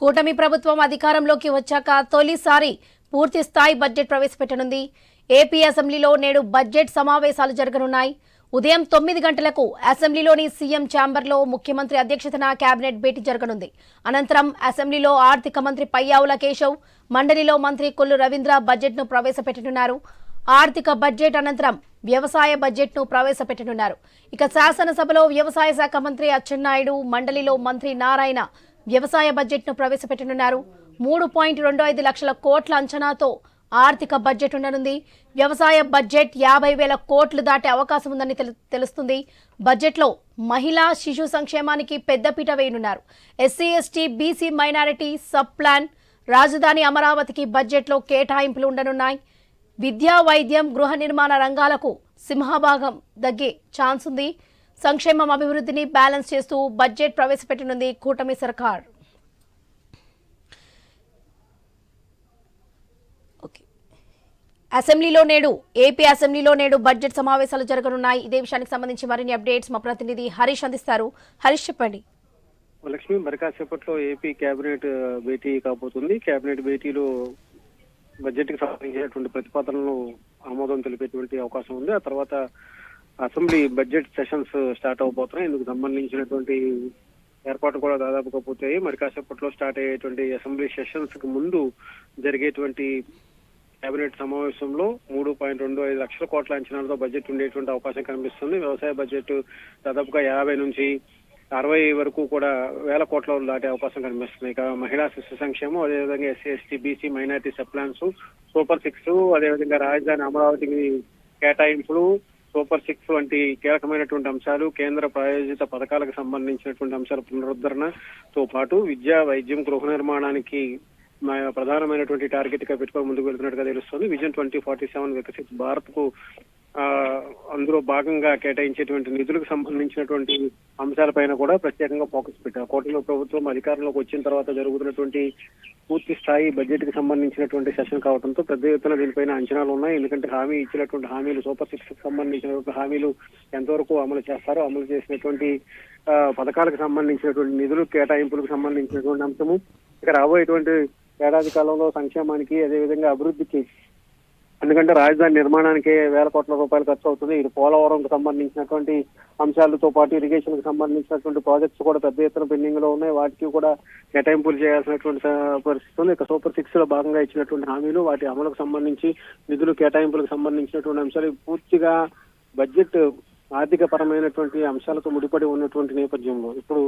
కూటమి ప్రభుత్వం అధికారంలోకి వచ్చాక తొలిసారి పూర్తి స్థాయి బడ్జెట్ ప్రవేశపెట్టనుంది. ఏపీ అసెంబ్లీలో నేడు బడ్జెట్ సమావేశాలు జరగనున్నాయి. ఉదయం తొమ్మిది గంటలకు అసెంబ్లీలోని సీఎం ఛాంబర్లో ముఖ్యమంత్రి అధ్యక్షతన కేబినెట్ భేటీ జరగనుంది. అనంతరం అసెంబ్లీలో ఆర్థిక మంత్రి పయ్యావుల కేశవ్ మండలిలో మంత్రి కొల్లు రవీంద్ర బడ్జెట్ను ప్రవేశపెట్టనున్నారు. ఆర్థిక బడ్జెట్ అనంతరం వ్యవసాయ బడ్జెట్ను ప్రవేశపెట్టనున్నారు. ఇక శాసనసభలో వ్యవసాయ శాఖ మంత్రి అచ్చెన్నాయుడు మండలిలో మంత్రి నారాయణ వ్యవసాయ బడ్జెట్ను ప్రవేశపెట్టనున్నారు. మూడు పాయింట్ రెండు ఐదు లక్షల కోట్ల అంచనాతో ఆర్థిక బడ్జెట్ ఉండనుంది. వ్యవసాయ బడ్జెట్ యాభై వేల కోట్లు దాటే అవకాశం ఉందని తెలుస్తుంది. బడ్జెట్లో మహిళా శిశు సంక్షేమానికి పెద్దపీట వేయనున్నారు. SC ST BC minority sub plan రాజధాని అమరావతికి బడ్జెట్లో కేటాయింపులు ఉండనున్నాయి. విద్యా వైద్యం గృహ నిర్మాణ రంగాలకు సింహభాగం దగ్గే ఛాన్స్ ఉంది సంక్షేమం అభివృద్ధిని బ్యాలెన్స్ చేస్తూ బడ్జెట్ ప్రవేశపెట్టనుంది కూటమి సర్కార్. ఓకే. అసెంబ్లీలో నేడు ఏపీ అసెంబ్లీలో నేడు బడ్జెట్ సమావేశాలు జరగనున్నాయి. ఇదే విషయానికి సంబంధించి మరిన్ని అప్డేట్స్ మా ప్రతినిధి హరీష్ అందిస్తారు. హరీష్ చెప్పండి. లక్ష్మి మరి కాసేపట్లో ఏపీ కేబినెట్ భేటీ కాబోతుంది. కేబినెట్ భేటీలో బడ్జెట్కి సంబంధించినటువంటి ప్రతిపాదనలు ఆమోదం తెలిపేటువంటి అవకాశం ఉంది. ఆ తర్వాత అసెంబ్లీ బడ్జెట్ సెషన్స్ స్టార్ట్ అవబోతున్నాయి. ఇందుకు సంబంధించినటువంటి ఏర్పాటు కూడా దాదాపుగా పూర్తయ్యాయి. మరి కాసేపట్లో స్టార్ట్ అయ్యేటువంటి అసెంబ్లీ సెషన్స్కి ముందు జరిగేటువంటి కేబినెట్ సమావేశంలో మూడు పాయింట్ రెండు ఐదు లక్షల కోట్ల అంచనాలతో బడ్జెట్ ఉండేటువంటి అవకాశం కనిపిస్తుంది. వ్యవసాయ బడ్జెట్ దాదాపుగా యాభై నుంచి అరవై వరకు కూడా వేల కోట్ల దాటే అవకాశం కనిపిస్తుంది. ఇక మహిళా శిశు సంక్షేమం అదేవిధంగా SC ST BC minority sub plans super six అదేవిధంగా రాజధాని అమరావతికి కేటాయింపులు సూపర్ సిక్స్ వంటి కీలకమైనటువంటి అంశాలు కేంద్ర ప్రాయోజిత పథకాలకు సంబంధించినటువంటి అంశాల పునరుద్ధరణతో పాటు విద్య వైద్యం గృహ నిర్మాణానికి మా ప్రధానమైనటువంటి టార్గెట్గా పెట్టుకొని ముందుకు వెళ్తున్నట్టుగా తెలుస్తుంది. Vision twenty forty seven Viksit భారత్కు అందులో భాగంగా కేటాయించేటువంటి నిధులకు సంబంధించినటువంటి అంశాలపైన కూడా ప్రత్యేకంగా ఫోకస్ పెట్టారు. కూటమి ప్రభుత్వం అధికారంలోకి వచ్చిన తర్వాత జరుగుతున్నటువంటి పూర్తి స్థాయి బడ్జెట్కి సంబంధించినటువంటి సెషన్ కావడంతో పెద్ద ఎత్తున దీనిపైన అంచనాలు ఉన్నాయి. ఎందుకంటే హామీ ఇచ్చినటువంటి హామీలు సూపర్ సిక్స్కి సంబంధించినటువంటి హామీలు ఎంతవరకు అమలు చేస్తారో అమలు చేసినటువంటి పథకాలకు సంబంధించినటువంటి నిధులు కేటాయింపులకు సంబంధించినటువంటి అంశము. ఇక రాబోయేటువంటి ఏడాది కాలంలో సంక్షేమానికి అదేవిధంగా అభివృద్ధికి ఎందుకంటే రాజధాని నిర్మాణానికి వేల కోట్ల రూపాయలు ఖర్చు అవుతుంది. ఇది పోలవరంకు సంబంధించినటువంటి అంశాలతో పాటు ఇరిగేషన్కు సంబంధించినటువంటి ప్రాజెక్ట్స్ కూడా పెద్ద ఎత్తున పెండింగ్లో ఉన్నాయి. వాటికి కూడా కేటాయింపులు చేయాల్సినటువంటి పరిస్థితి ఉంది. ఇక సూపర్ సిక్స్లో భాగంగా ఇచ్చినటువంటి హామీలు వాటి అమలుకు సంబంధించి నిధులు కేటాయింపులకు సంబంధించినటువంటి అంశాలు పూర్తిగా బడ్జెట్ ఆర్థిక పరమైనటువంటి అంశాలతో ముడిపడి ఉన్నటువంటి నేపథ్యంలో. ఇప్పుడు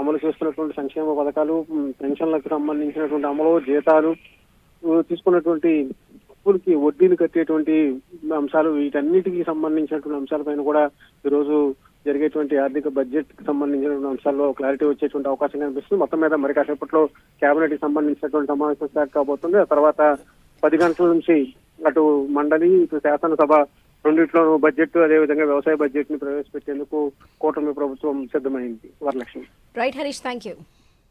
అమలు చేస్తున్నటువంటి సంక్షేమ పథకాలు పెన్షన్లకు సంబంధించినటువంటి అమలు జీతాలు తీసుకున్నటువంటి అప్పులకి వడ్డీలు కట్టేటువంటి అంశాలు వీటన్నిటికి సంబంధించినటువంటి అంశాలపైన కూడా ఈరోజు జరిగేటువంటి ఆర్థిక బడ్జెట్కి సంబంధించినటువంటి అంశాల్లో క్లారిటీ వచ్చేటువంటి అవకాశం కనిపిస్తుంది. మొత్తం మీద మరి కాసేపట్లో కేబినెట్కి సంబంధించినటువంటి సమావేశం స్టార్ట్ కాబోతుంది. ఆ తర్వాత పది గంటల నుంచి అటు మండలి ఇటు శాసనసభ రెండిట్లోనూ బడ్జెట్ అదేవిధంగా వ్యవసాయ బడ్జెట్ని ప్రవేశపెట్టేందుకు కూటమి ప్రభుత్వం సిద్ధమైంది. Varalakshmi. Right Harish thank you